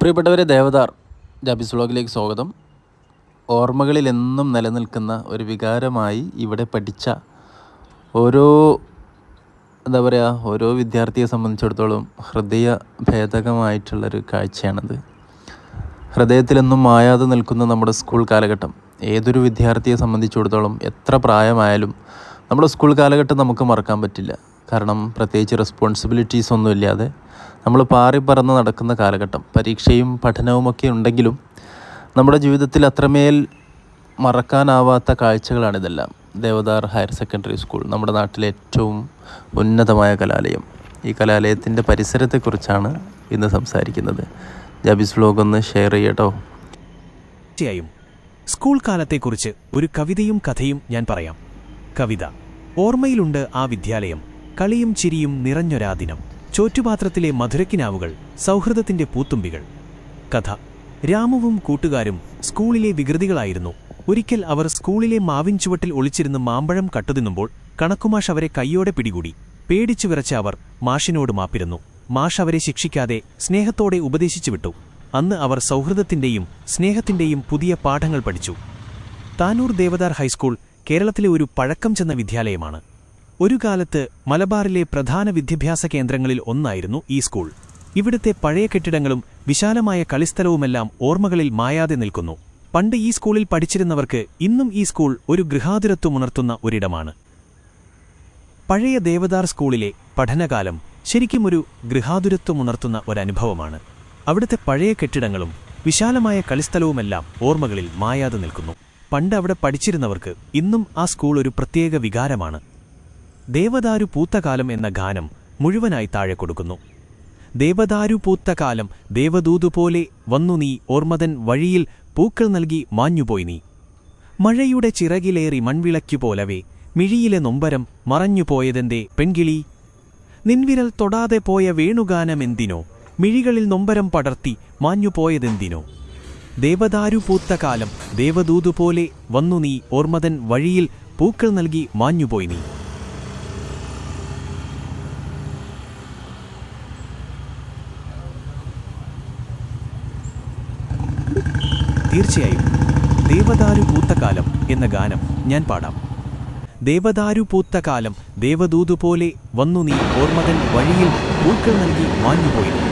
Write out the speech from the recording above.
പ്രിയപ്പെട്ടവരെ ദേവദാർ ജാബിസ് വ്ളോഗിലേക്ക് സ്വാഗതം. ഓർമ്മകളിൽ എന്നും നിലനിൽക്കുന്ന ഒരു വികാരമായി ഇവിടെ പഠിച്ച ഓരോ എന്താ പറയുക ഓരോ വിദ്യാർത്ഥിയെ സംബന്ധിച്ചിടത്തോളം ഹൃദയ ഭേദകമായിട്ടുള്ളൊരു കാഴ്ചയാണത്. ഹൃദയത്തിലെന്നും മായാതെ നിൽക്കുന്ന നമ്മുടെ സ്കൂൾ കാലഘട്ടം ഏതൊരു വിദ്യാർത്ഥിയെ സംബന്ധിച്ചിടത്തോളം എത്ര പ്രായമായാലും നമ്മുടെ സ്കൂൾ കാലഘട്ടം നമുക്ക് മറക്കാൻ പറ്റില്ല. കാരണം പ്രത്യേകിച്ച് റെസ്പോൺസിബിലിറ്റീസ് ഒന്നും ഇല്ലാതെ നമ്മൾ പാറി പറന്ന് നടക്കുന്ന കാലഘട്ടം പരീക്ഷയും പഠനവും ഒക്കെ ഉണ്ടെങ്കിലും നമ്മുടെ ജീവിതത്തിൽ അത്രമേൽ മറക്കാനാവാത്ത കാഴ്ചകളാണിതെല്ലാം ദേവദാർ ഹയർ സെക്കൻഡറി സ്കൂൾ നമ്മുടെ നാട്ടിലെ ഏറ്റവും ഉന്നതമായ കലാലയം. ഈ കലാലയത്തിന്റെ പരിസരത്തെക്കുറിച്ചാണ് ഇന്ന് സംസാരിക്കുന്നത്. ജാബിസ് വ്ലോഗ് ഒന്ന് ഷെയർ ചെയ്യട്ടോ. തീർച്ചയായും. സ്കൂൾ കാലത്തെക്കുറിച്ച് ഒരു കവിതയും കഥയും ഞാൻ പറയാം. കവിത. ഓർമ്മയിലുണ്ട് ആ വിദ്യാലയം. കളിയും ചിരിയും നിറഞ്ഞൊരാ ദിനം ചോറ്റുപാത്രത്തിലെ മധുരക്കിനാവുകൾ സൗഹൃദത്തിന്റെ പൂത്തുമ്പികൾ. കഥ. രാമുവും കൂട്ടുകാരും സ്കൂളിലെ വികൃതികളായിരുന്നു. ഒരിക്കൽ അവർ സ്കൂളിലെ മാവിൻ ചുവട്ടിൽ ഒളിച്ചിരുന്ന് മാമ്പഴം കട്ടുതിന്നുമ്പോൾ കണക്കുമാഷ് അവരെ കൈയോടെ പിടികൂടി. പേടിച്ചു വിറച്ച അവർ മാഷിനോട് മാപ്പിരുന്നു. മാഷ് അവരെ ശിക്ഷിക്കാതെ സ്നേഹത്തോടെ ഉപദേശിച്ചു വിട്ടു. അന്ന് അവർ സൗഹൃദത്തിന്റെയും സ്നേഹത്തിന്റെയും പുതിയ പാഠങ്ങൾ പഠിച്ചു. താനൂർ ദേവദാർ ഹൈസ്കൂൾ കേരളത്തിലെ ഒരു പഴക്കം ചെന്ന വിദ്യാലയമാണ്. ഒരു കാലത്ത് മലബാറിലെ പ്രധാന വിദ്യാഭ്യാസ കേന്ദ്രങ്ങളിൽ ഒന്നായിരുന്നു ഈ സ്കൂൾ. ഇവിടുത്തെ പഴയ കെട്ടിടങ്ങളും വിശാലമായ കളിസ്ഥലവുമെല്ലാം ഓർമ്മകളിൽ മായാതെ നിൽക്കുന്നു. പണ്ട് ഈ സ്കൂളിൽ പഠിച്ചിരുന്നവർക്ക് ഇന്നും ഈ സ്കൂൾ ഒരു ഗൃഹാതുരത്വമുണർത്തുന്ന ഒരിടമാണ്. പഴയ ദേവദാർ സ്കൂളിലെ പഠനകാലം ശരിക്കും ഒരു ഗൃഹാതുരത്വമുണർത്തുന്ന ഒരനുഭവമാണ്. അവിടുത്തെ പഴയ കെട്ടിടങ്ങളും വിശാലമായ കളിസ്ഥലവുമെല്ലാം ഓർമ്മകളിൽ മായാതെ നിൽക്കുന്നു. പണ്ട് അവിടെ പഠിച്ചിരുന്നവർക്ക് ഇന്നും ആ സ്കൂൾ ഒരു പ്രത്യേക വികാരമാണ്. ദേവദാരു പൂത്തകാലം എന്ന ഗാനം മുഴുവനായി താഴെ കൊടുക്കുന്നു. ദേവദാരു പൂത്തകാലം ദേവദൂതുപോലെ വന്നു നീ ഓർമ്മതൻ വഴിയിൽ പൂക്കൾ നൽകി മാഞ്ഞുപോയി നീ. മഴയുടെ ചിറകിലേറി മൺവിളയ്ക്കുപോലവേ മിഴിയിലെ നൊമ്പരം മറഞ്ഞുപോയതെന്തേ പെൺകിളി? നിൻവിരൽ തൊടാതെ പോയ വേണുഗാനമെന്തിനോ മിഴികളിൽ നൊമ്പരം പടർത്തി മാഞ്ഞുപോയതെന്തിനോ? ദേവദാരു പൂത്തകാലം ദേവദൂതുപോലെ വന്നു നീ ഓർമ്മതൻ വഴിയിൽ പൂക്കൾ നൽകി മാഞ്ഞുപോയി നീ. തീർച്ചയായും ദേവദാരു പൂത്തകാലം എന്ന ഗാനം ഞാൻ പാടാം ദേവദാരു പൂത്തകാലം ദേവദൂതുപോലെ വന്നു നീ ഓർമ്മകൻ വഴിയിൽ പൂക്കൾ നൽകി മാഞ്ഞുപോയി നീ.